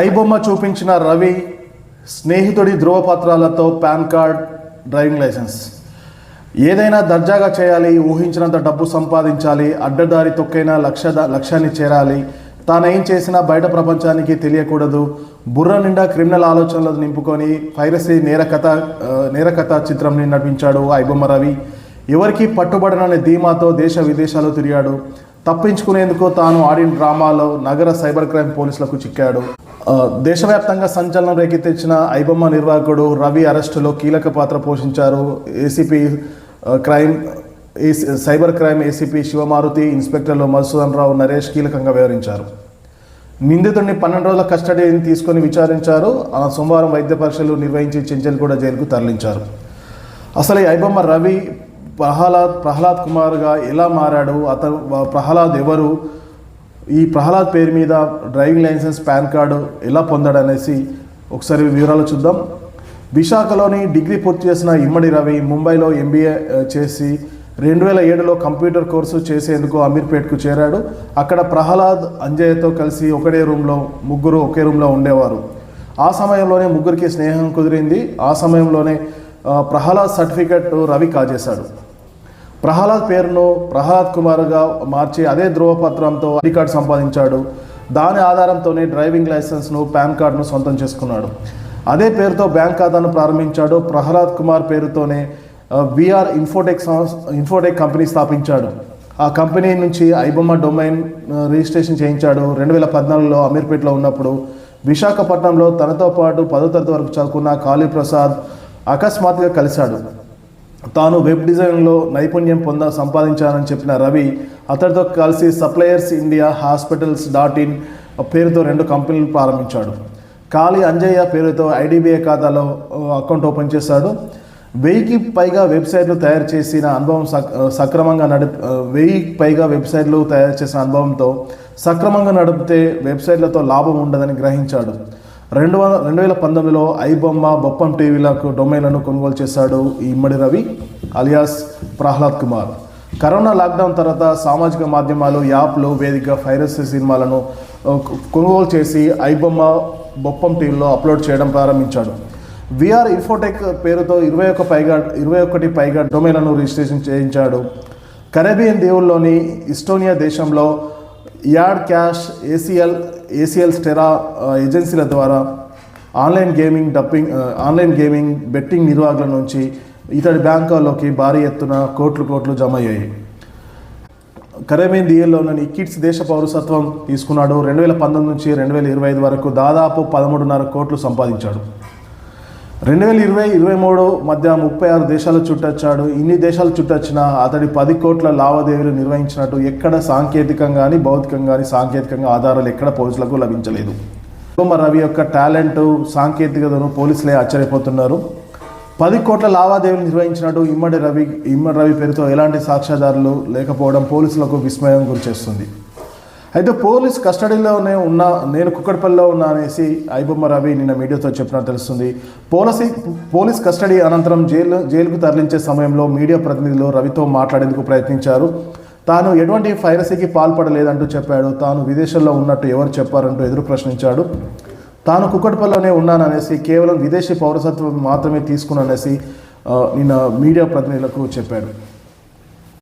ఐబొమ్మ చూపించిన రవి స్నేహితుడి ధృవపత్రాలతో పాన్ కార్డ్ డ్రైవింగ్ లైసెన్స్. ఏదైనా దర్జాగా చేయాలి ఊహించినంత డబ్బు సంపాదించాలి అడ్డదారి తొక్కైనా లక్ష్య లక్ష్యాన్ని చేరాలి. తాను ఏం చేసినా బయట ప్రపంచానికి తెలియకూడదు. బుర్ర నిండా క్రిమినల్ ఆలోచనలు నింపుకొని పైరసీ నేరకథ నేరకథ చిత్రంని నడిపించాడు ఐబొమ్మ రవి. ఎవరికి పట్టుబడనని ధీమాతో దేశ విదేశాలు తిరిగాడు. తప్పించుకునేందుకు తాను ఆడిన డ్రామాలో నగర సైబర్ క్రైమ్ పోలీసులకు చిక్కాడు. దేశవ్యాప్తంగా సంచలనం రేకెత్తించిన ఐబొమ్మ నిర్వాహకుడు రవి అరెస్టులో కీలక పాత్ర పోషించారు. ACP crime AC cyber crime ACP Sivamaruthi ఇన్స్పెక్టర్లు Madhusudan Rao Naresh కీలకంగా వ్యవహరించారు. నిందితుడిని పన్నెండు రోజుల కస్టడీని తీసుకొని విచారించారు. ఆ సోమవారం వైద్య పరీక్షలు నిర్వహించి చెంచల్గూడ జైలుకు తరలించారు. అసలు ఈ ఐబొమ్మ రవి ప్రహ్లాద్ ప్రహ్లాద్ కుమార్గా ఎలా మారాడు? అతను ప్రహ్లాద్ ఎవరు? ఈ ప్రహ్లాద్ పేరు మీద డ్రైవింగ్ లైసెన్స్ పాన్ కార్డు ఎలా పొందాడనేసి ఒకసారి వివరాలు చూద్దాం. విశాఖలోని డిగ్రీ పూర్తి చేసిన ఇమ్మడి రవి ముంబైలో ఎంబీఏ చేసి రెండు వేల ఏడులో కంప్యూటర్ కోర్సు చేసేందుకు అమీర్పేట్కు చేరాడు. అక్కడ ప్రహ్లాద్ అంజయ్యతో కలిసి ఒకటే రూమ్లో ముగ్గురు ఒకే రూమ్లో ఉండేవారు. ఆ సమయంలోనే ముగ్గురికి స్నేహం కుదిరింది. ఆ సమయంలోనే ప్రహ్లాద్ సర్టిఫికెట్ రవి కాజేశాడు. ప్రహ్లాద్ పేరును ప్రహ్లాద్ కుమార్గా మార్చి అదే ధృవపత్రంతో ఐడి కార్డు సంపాదించాడు. దాని ఆధారంతోనే డ్రైవింగ్ లైసెన్స్ను పాన్ కార్డును సొంతం చేసుకున్నాడు. అదే పేరుతో బ్యాంక్ ఖాతాను ప్రారంభించాడు. ప్రహ్లాద్ కుమార్ పేరుతోనే విఆర్ ఇన్ఫోటెక్ ఇన్ఫోటెక్ కంపెనీ స్థాపించాడు. ఆ కంపెనీ నుంచి ఐబొమ్మ డొమైన్ రిజిస్ట్రేషన్ చేయించాడు. రెండు వేల పద్నాలుగులో అమీర్పేటలో ఉన్నప్పుడు విశాఖపట్నంలో తనతో పాటు పదో తరగతి వరకు చదువుకున్న కాళీ ప్రసాద్ అకస్మాత్తుగా కలిశాడు. తాను వెబ్ డిజైన్లో నైపుణ్యం పొంద సంపాదించానని చెప్పిన రవి అతడితో కలిసి suppliers India hospitals dot in పేరుతో రెండు కంపెనీలు ప్రారంభించాడు. కాళీ అంజయ్య పేరుతో ఐడిబిఐ ఖాతాలో అకౌంట్ ఓపెన్ చేశాడు. వెయ్యికి పైగా వెబ్సైట్లు తయారు చేసిన అనుభవం సక్ సక్రమంగా నడిపి వెయ్యికి పైగా వెబ్సైట్లు తయారు చేసిన అనుభవంతో సక్రమంగా నడిపితే వెబ్సైట్లతో లాభం ఉండదని గ్రహించాడు. రెండు వందల రెండు వేల పంతొమ్మిదిలో ఐబొమ్మ బొప్పం టీవీలకు డొమైన్లను కొనుగోలు చేశాడు ఈ Immadi Ravi alias Prahlad Kumar. Corona lockdown తర్వాత సామాజిక మాధ్యమాలు యాప్లు వేదిక ఫైరస్ సినిమాలను కొనుగోలు చేసి ఐబొమ్మ బొప్పం టీవీలో అప్లోడ్ చేయడం ప్రారంభించాడు. విఆర్ ఇన్ఫోటెక్ పేరుతో ఇరవై ఒక్క పైగా ఇరవై ఒకటి పైగా డొమైన్లను రిజిస్ట్రేషన్ చేయించాడు. కరేబియన్ దీవుల్లోని ఇస్టోనియా దేశంలో యాడ్ క్యాష్ ఏసీఎల్ ఏసీఎల్ స్టెరా ఏజెన్సీల ద్వారా ఆన్లైన్ గేమింగ్ డప్పింగ్ ఆన్లైన్ గేమింగ్ బెట్టింగ్ నిర్వాహకుల నుంచి ఇతడి బ్యాంకుల్లోకి భారీ ఎత్తున కోట్లు కోట్లు జమ అయ్యాయి. కరేబియన్ దీవుల్లోని కిడ్స్ దేశ పౌరసత్వం తీసుకున్నాడు. రెండు వేల పంతొమ్మిది నుంచి రెండు వేల ఇరవై ఐదు వరకు దాదాపు పదమూడున్నర కోట్లు సంపాదించాడు. రెండు వేల ఇరవై ఇరవై మూడు మధ్య ముప్పై ఆరు దేశాలు చుట్టొచ్చాడు. ఇన్ని దేశాలు చుట్టొచ్చినా అతడి పది కోట్ల లావాదేవీలు నిర్వహించినట్టు ఎక్కడ సాంకేతికంగా కానీ భౌతికంగా కానీ సాంకేతికంగా ఆధారాలు ఎక్కడ పోలీసులకు లభించలేదు. బొమ్మ రవి యొక్క టాలెంట్ సాంకేతికతను పోలీసులే ఆశ్చర్యపోతున్నారు. పది కోట్ల లావాదేవీలు నిర్వహించినట్టు ఇమ్మడి రవి ఇమ్మడి రవి పేరుతో ఎలాంటి సాక్ష్యాధారాలు లేకపోవడం పోలీసులకు విస్మయం గురిచేస్తుంది. అయితే పోలీస్ కస్టడీలోనే ఉన్న నేను కుక్కడపల్లిలో ఉన్నా అనేసి ఐబొమ్మ రవి నిన్న మీడియాతో చెప్పినట్టు తెలుస్తుంది. పోలసీ పోలీస్ కస్టడీ అనంతరం జైలు జైలుకు తరలించే సమయంలో మీడియా ప్రతినిధులు రవితో మాట్లాడేందుకు ప్రయత్నించారు. తాను ఎటువంటి ఫైరసీకి పాల్పడలేదంటూ చెప్పాడు. తాను విదేశాల్లో ఉన్నట్టు ఎవరు చెప్పారంటూ ఎదురు ప్రశ్నించాడు. తాను కుక్కడపల్లిలోనే ఉన్నాననేసి కేవలం విదేశీ పౌరసత్వం మాత్రమే తీసుకున్నాననేసి నిన్న మీడియా ప్రతినిధులకు చెప్పాడు.